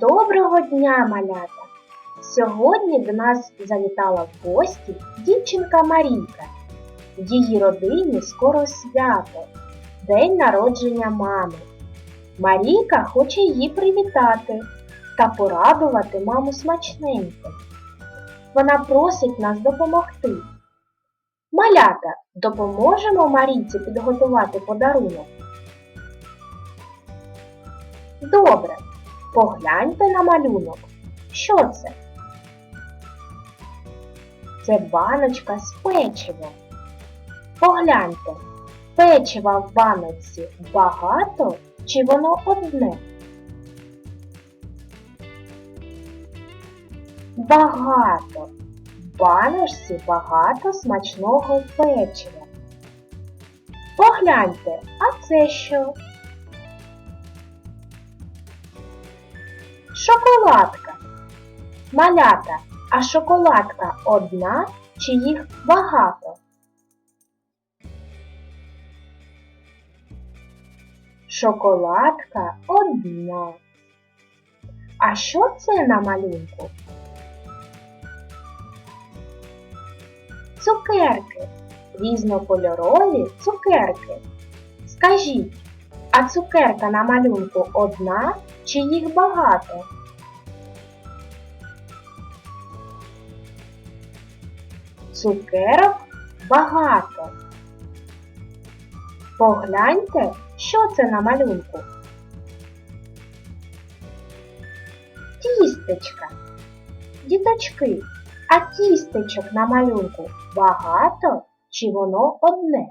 Доброго дня, малята! Сьогодні до нас завітала в гості дівчинка Марійка. В її родині скоро свято, день народження мами. Марійка хоче її привітати та порадувати маму смачненько. Вона просить нас допомогти. Малята, допоможемо Марійці підготувати подарунок. Добре, погляньте на малюнок. Що це? Це баночка з печивом. Погляньте, печива в баночці багато чи воно одне? Багато. В баночці багато смачного печива. Погляньте, а це що? Шоколадка. Малята, а шоколадка одна чи їх багато? Шоколадка одна. А що це на малюнку? Цукерки. Різнокольорові цукерки. Скажіть, а цукерка на малюнку одна чи їх багато? Цукерок багато. Погляньте, що це на малюнку. Тістечка. Діточки, а тістечок на малюнку багато чи воно одне?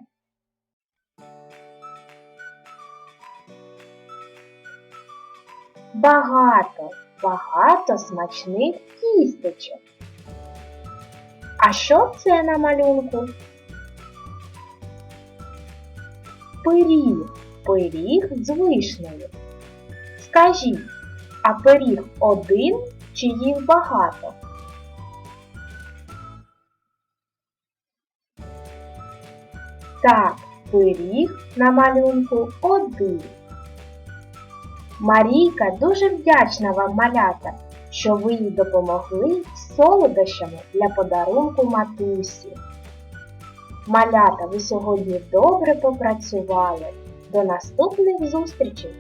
Багато, багато смачних тістечок. А що це на малюнку? Пиріг, пиріг з вишнею. Скажіть, а пиріг один чи їх багато? Так, пиріг на малюнку один. Марійка дуже вдячна вам, малята, що ви їй допомогли солодощами для подарунку матусі. Малята, ви сьогодні добре попрацювали. До наступних зустрічей!